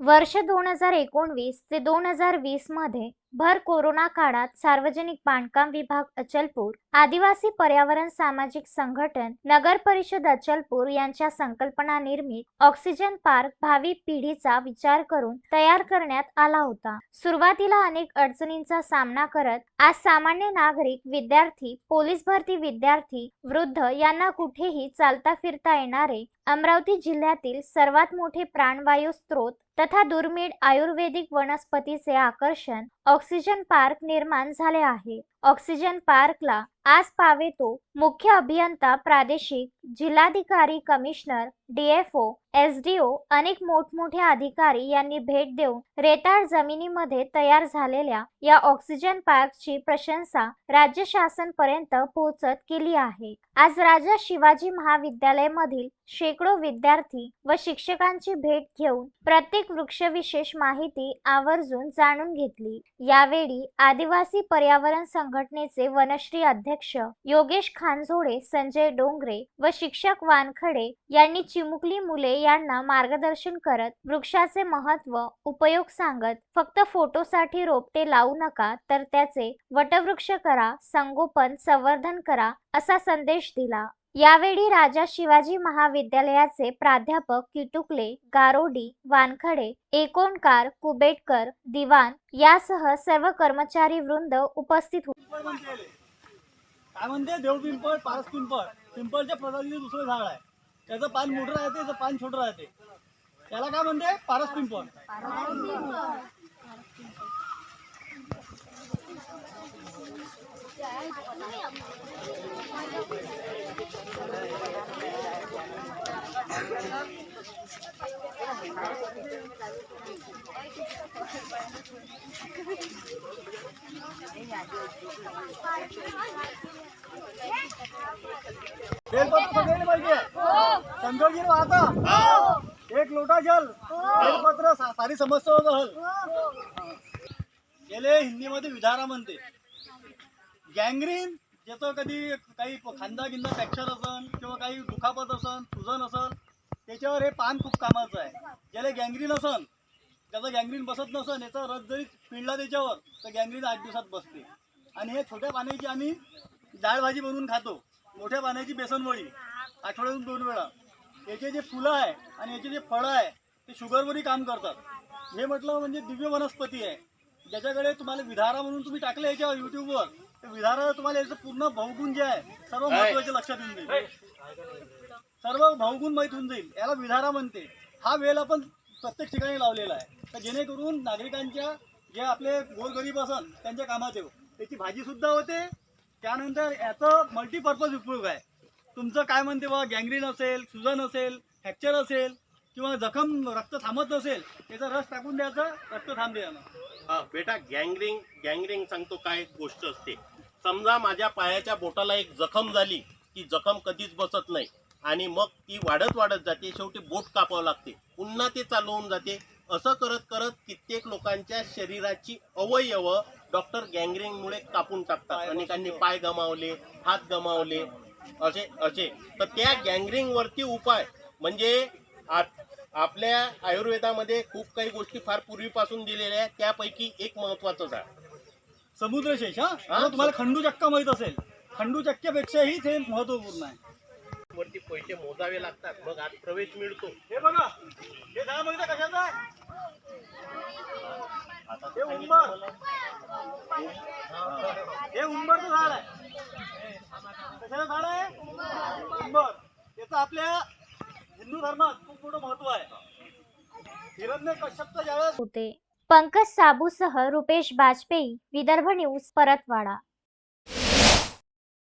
वर्ष दोन हजार एकोणवीस ते दोन हजार वीसमध्ये भर कोरोना काळात सार्वजनिक बांधकाम विभाग अचलपूर आदिवासी पर्यावरण सामाजिक संघटन नगर परिषद अचलपूर यांच्या संकल्पना निर्मित ऑक्सिजन पार्क भावी पिढीचा विचार करून तयार करण्यात आला होता. सुरुवातीला अनेक अडचणींचा सामना करत आज सामान्य नागरिक विद्यार्थी पोलीस भरती विद्यार्थी वृद्ध यांना कुठेही चालता फिरता येणारे अमरावती जिल्ह्यातील सर्वात मोठे प्राणवायू स्रोत तथा दुर्मिळ आयुर्वेदिक वनस्पतीचे आकर्षण ऑक्सिजन पार्क निर्माण झाले आहे. ऑक्सिजन पार्कला आज पावेतो मुख्य अभियंता प्रादेशिक जिल्हाधिकारी कमिशनर डीएफओ एसडीओ अनेक मोठमोठे अधिकारी यांनी भेट देऊन रेताळ जमिनीमध्ये तयार झालेल्या या ऑक्सिजन पार्कची प्रशंसा राज्य शासन पर्यंत पोहोचत केली आहे. आज राजा शिवाजी महाविद्यालय मधील शेकडो विद्यार्थी व शिक्षकांची भेट घेऊन प्रत्येक वृक्षविशेष माहिती आवर्जून जाणून घेतली. यावेळी आदिवासी पर्यावरण संघ संघटनेचे वनश्री अध्यक्ष योगेश खानझोडे संजय डोंगरे व शिक्षक वानखडे यांनी चिमुकली मुले यांना मार्गदर्शन करत वृक्षाचे महत्त्व उपयोग सांगत फक्त फोटोसाठी रोपटे लावू नका तर त्याचे वटवृक्ष करा संगोपन संवर्धन करा असा संदेश दिला. यावेळी राजा शिवाजी महाविद्यालयाचे प्राध्यापक किटुकले गारोडी वानखडे एकोणकार कुबेटकर दिवाण यासह सर्व कर्मचारी वृंद उपस्थित होते. काय म्हणते? देव पिंपळ पारस पिंपळ. पिंपळच्या प्रजातीचे दुसरं झाड आहे. त्याचं पान मोठं राहते त्याचं पान छोटं राहते. त्याला काय म्हणते? पारस पिंपळ. बेलपत्र वाहता. एक लोटा जल बेलपत्र सारी समस्या होत हल. गेले हिंदीमध्ये विधारा म्हणते. गँग्रीन ज्याचं कधी काही खांदा गिंदा फ्रॅक्चर असन किंवा काही दुखापत असन सुजन असन त्याच्यावर हे पान खूप कामाचं आहे. ज्याला गँग्रीन असन त्याचं गँग्रीन बसत नसन याचा रस जरी पिळला त्याच्यावर तर गँग्रीन आठ दिवसात बसते. आणि हे छोट्या पाण्याची आम्ही डाळ भाजी बनवून खातो. मोठ्या पाण्याची बेसनवडी आठवड्यातून दोन वेळा. याचे जे फुलं आहे आणि याचे जे फळं आहे ते शुगरवरही काम करतात. हे म्हटलं म्हणजे दिव्य वनस्पती आहे. ज्याच्याकडे तुम्हाला विधारा म्हणून तुम्ही टाकलं याच्यावर युट्यूबवर तर विधारा तुम्हाला याचं पूर्ण भावगुण जे आहे सर्व महत्त्वाचे लक्षात येऊन जाईल. सर्व भावगुण माहीत होऊन जाईल. याला विधारा म्हणते. हा वेल आपण प्रत्येक ठिकाणी लावलेला आहे. तर जेणेकरून नागरिकांच्या जे आपले गोरगरीब असन त्यांच्या कामात येऊ त्याची भाजीसुद्धा होते. त्यानंतर याचं मल्टीपर्पज उपयोग आहे. तुमचं काय म्हणते बा गँग्रीन असेल सुजन असेल फ्रॅक्चर असेल किंवा जखम रक्त थांबत नसेल त्याचा रस टाकून द्यायचं रक्त थांबते हा बेटा गँगरिंग गँगरिंग सांगतो काय गोष्ट असते. समजा माझ्या पायाच्या बोटाला एक जखम झाली ती जखम कधीच बसत नाही. आणि मग ती वाढत वाढत जाते. शेवटी बोट कापावं लागते. पुन्हा ते चालू होऊन जाते. असं करत करत कित्येक लोकांच्या शरीराची अवयव डॉक्टर गँगरिंगमुळे कापून टाकतात. अनेकांनी पाय गमावले हात गमावले असे असे. तर त्या गँगरिंग वरती उपाय म्हणजे आप- आपल्या आयुर्वेदामध्ये खूप काही गोष्टी फार पूर्वीपासून दिलेल्या आहेत. त्यापैकी एक महत्वाचंच आहे समुद्रशेष हा? तुम्हाला खंडू चक्का माहीत असेल. खंडू चक्क्यापेक्षाही ते महत्त्वपूर्ण आहे. वरती पैसे मोजावे लागतात. मग आत प्रवेश मिळतो. हे बघा. हे झाड बघितलं कशाचं आहे हे उंबर. हे उंबरचं झाड आहे. कशाचं झाड आहे? उंबर. त्याचं आपल्या हिंदू धर्मात खूप मोठं महत्त्व आहे. हिरण्य कश्यपचं ज्यावेळेस होते. पंकज साबूसह रुपेश बाजपेयी विदर्भ न्यूज परतवाडा.